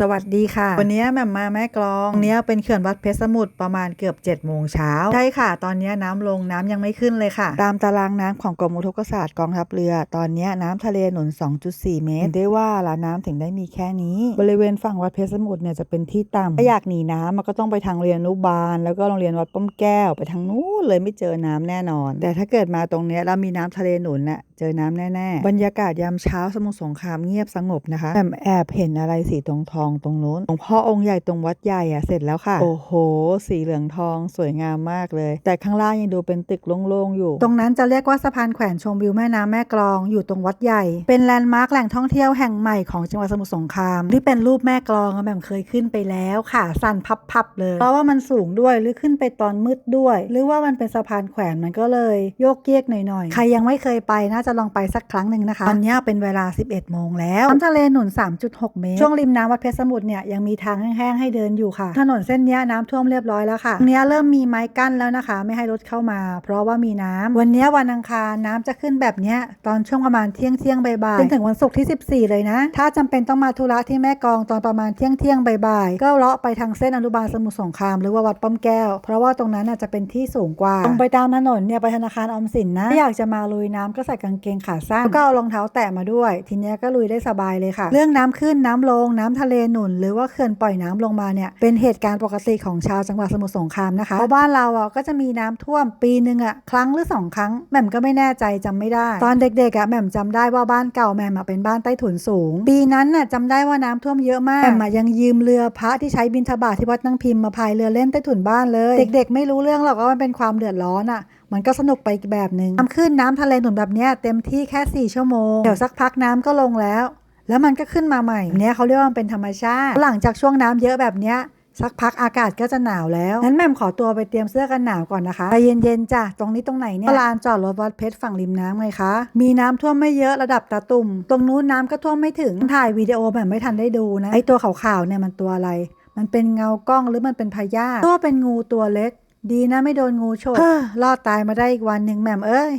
สวัสดีค่ะ วันนี้แม่มาแม่กลองตรงเนี้ยเป็นเขื่อนวัดเพชรสมุทรประมาณเกือบ7จ็ดโมงเช้าใช่ค่ะ ตอนนี้น้ำลงน้ำยังไม่ขึ้นเลยค่ะ ตามตารางน้ำของกรมอุทกศาสตร์กองทัพเรือ ตอนนี้น้ำทะเลหนุน 2.4 เมตรเห็นได้ว่าละน้ำถึงได้มีแค่นี้ บริเวณฝั่งวัดเพชรสมุทรเนี่ยจะเป็นที่ต่ำถ้าอยากหนีน้ำมันก็ต้องไปทางเรียนนุบาล แล้วก็โรงเรียนวัดป้อมแก้วไปทางนู้นเลยไม่เจอน้ำแน่นอน แต่ถ้าเกิดมาตรงเนี้ยแล้วมีน้ำทะเลหนุนน่ะเจอน้ำแน่ๆ บรรยากาศยามเช้าสมุทรสงครามเงียบสงบนะคะแอมแอบเห็นอะไรสีทองทองตรงนู้นหลวงพ่อองค์ใหญ่ตรงวัดใหญ่อะเสร็จแล้วค่ะ โอ้โห สีเหลืองทองสวยงามมากเลย แต่ข้างล่างยังดูเป็นตึกโล่งๆอยู่ ตรงนั้นจะเรียกว่าสะพานแขวนชมวิวแม่น้ำแม่กลองอยู่ตรงวัดใหญ่ เป็นแลนด์มาร์คแหล่งท่องเที่ยวแห่งใหม่ของจังหวัดสมุทรสงคราม ที่เป็นรูปแม่กลองแหม่มเคยขึ้นไปแล้วค่ะสั่นพับๆเลย เพราะว่ามันสูงด้วยหรือขึ้นไปตอนมืดด้วย หรือว่ามันเป็นสะพานแขวนมันก็เลย โยกเยกหน่อยๆใครยังไม่เคยไปน่าจะลองไปสักครั้งหนึ่งนะคะ ตอนเนี้ยเป็นเวลา 11 โมงแล้วน้ำทะเลหนุน 3.6 เมตร ช่วงริมน้ำวัดเพชรสมุทรเนี่ยยังมีทางแห้งๆ ให้เดินอยู่ค่ะ ถนนเส้นเนี้ยน้ำท่วมเรียบร้อยแล้วค่ะตรงเนี้ยเริ่มมีไม้กั้นแล้วนะคะ ไม่ให้รถเข้ามา เพราะว่ามีน้ำวันเนี้ยวันอังคารน้ำจะขึ้นแบบเนี้ยตอนช่วงประมาณเที่ยงเที่ยงๆบ่ายๆจนถึงวันศุกร์ที่ 14 เลยนะ ถ้าจำเป็นต้องมาธุระที่แม่กลองตอนประมาณเที่ยงเที่ยงๆบ่ายๆก็เลาะไปทางเส้นอนุบาลสมุทรสงครามหรือว่าวัดป้อมแก้ว เพราะว่าตรงนั้นน่ะจะเป็นที่สูงกว่าตรงไปตามถนนเนี่ยไปธนาคารออมสินนะถ้าอยากจะมาลุยน้ำก็ใส่กางางเกงขาสั้นแล้วก็เอารองเท้าแตะมาด้วย ทีนี้ก็ลุยได้สบายเลยค่ะ เรื่องน้ำขึ้นน้ำลงน้ำทะเลหนุน หรือว่าเขื่อนปล่อยน้ำลงมาเนี่ยเป็นเหตุการณ์ปกติของชาวจังหวัดสมุทรสงครามนะคะเพราะบ้านเราอะก็จะมีน้ำท่วมปีหนึ่งอะครั้งหรือสองครั้งแหม่มก็ไม่แน่ใจจำไม่ได้ ตอนเด็กๆอะแหม่มจำได้ว่าบ้านเก่าแหม่มเป็นบ้านใต้ถุนสูง ปีนั้นน่ะจำได้ว่าน้ำท่วมเยอะมากแหม่มยังยืมเรือพระที่ใช้บินทบาทที่วัดนางพิมพ์มาพายเรือเล่นใต้ถุนบ้านเลย เด็ก ๆ ไม่รู้เรื่องหรอกว่ามันเป็นความเดือดร้อนอะ มันก็สนุกไปอีกแบบหนึ่งน้ำขึ้นน้ำทะเลหนุนแบบเนี้ยเต็มที่แค่ 4 ชั่วโมง เดี๋ยวสักพักน้ำก็ลงแล้ว แล้วมันก็ขึ้นมาใหม่เนี้ยเขาเรียกว่ามันเป็นธรรมชาติ หลังจากช่วงน้ำเยอะแบบเนี้ยสักพักอากาศก็จะหนาวแล้วงั้นแม่มขอตัวไปเตรียมเสื้อกันหนาวก่อนนะคะใจเย็นๆจ้ะ ตรงนี้ตรงไหนเนี่ยลานจอดรถวัดเพชรฝั่งริมน้ำไงคะ มีน้ำท่วมไม่เยอะระดับตาตุ่ม ตรงนู้นน้ำก็ท่วมไม่ถึง ถ่ายวิดีโอแบบไม่ทันได้ดูนะ ไอตัวขาวๆเนี่ยมันตัวอะไร มันเป็นเงากล้องหรือมันเป็นพยาตัวเป็นงูตัวเล็ก ดีนะไม่โดนงูฉกเฮ้อรอดตายมาได้อีกวันหนึ่งแหม่มเอ้ย